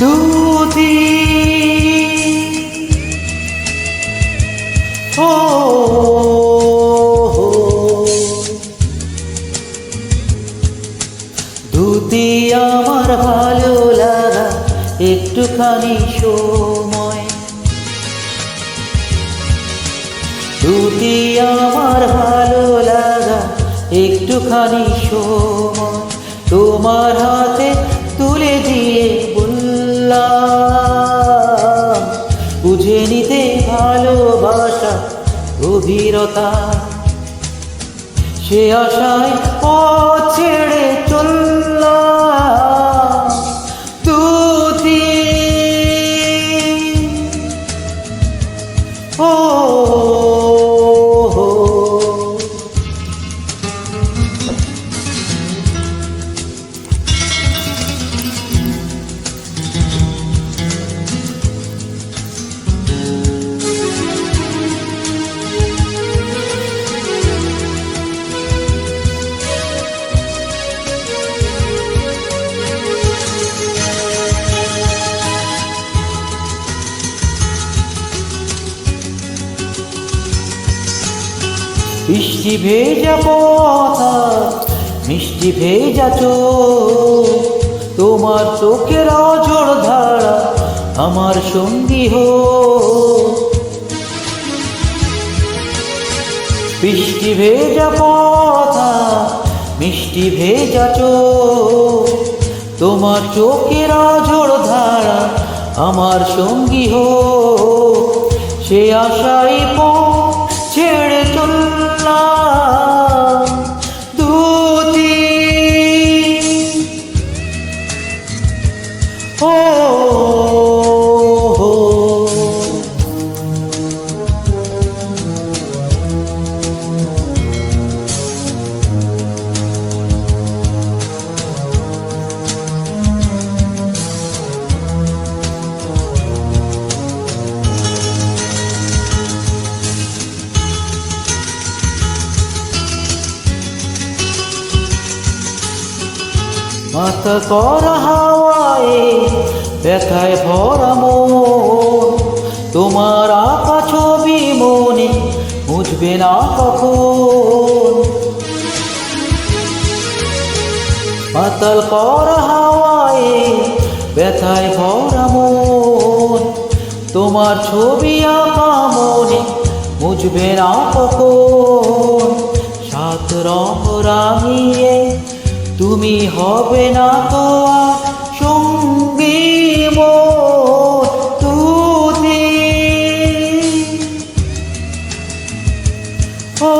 দুতি ও দুতি আমার ভালো লাগা, একটুখানি সময়। দুটি আমার ভালো লাগা, একটুখানি সময়। তোমার হাতে তুলে দিয়ে গভীরতা। সে আশায় পথ ছেড়ে চললাম বৃষ্টি ভেজা পথা, মিষ্টি ভেজা চোখ। তোমার চোখের অঝড় ধারা আমার সঙ্গী হো। বৃষ্টি ভেজা পথা, মিষ্টি ভেজা চোখ। তোমার চোখের অঝড় ধারা আমার সঙ্গী হো। সে আশাই পথ ও মাথা করা হাওয়ায়, ব্যথায় ভরা মন। তোমার আঁকা ছবি মনে বুঝবে না কখন? মাতাল করা হাওয়ায়, ব্যথায় ভরা মন। তোমার ছবি আঁকা মনে বুঝবে না কখন? সাত রং রাঙিয়ে তুমি হবে না তো সঙ্গী তুতি ও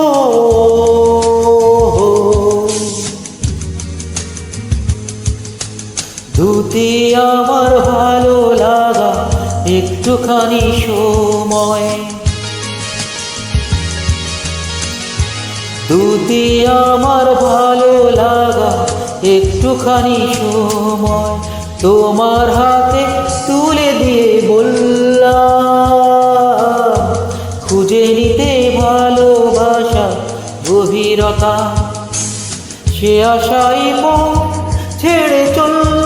দুটি আমার ভালো লাগা একটুখানি সময়। দুটি আমার ভালো লাগা একটুখানি সময় তোমার হাতে তুলে দিয়ে বললাম, খুঁজে নিতে ভালোবাসা, গভীরতা, সে আশাই ছেড়ে চললাম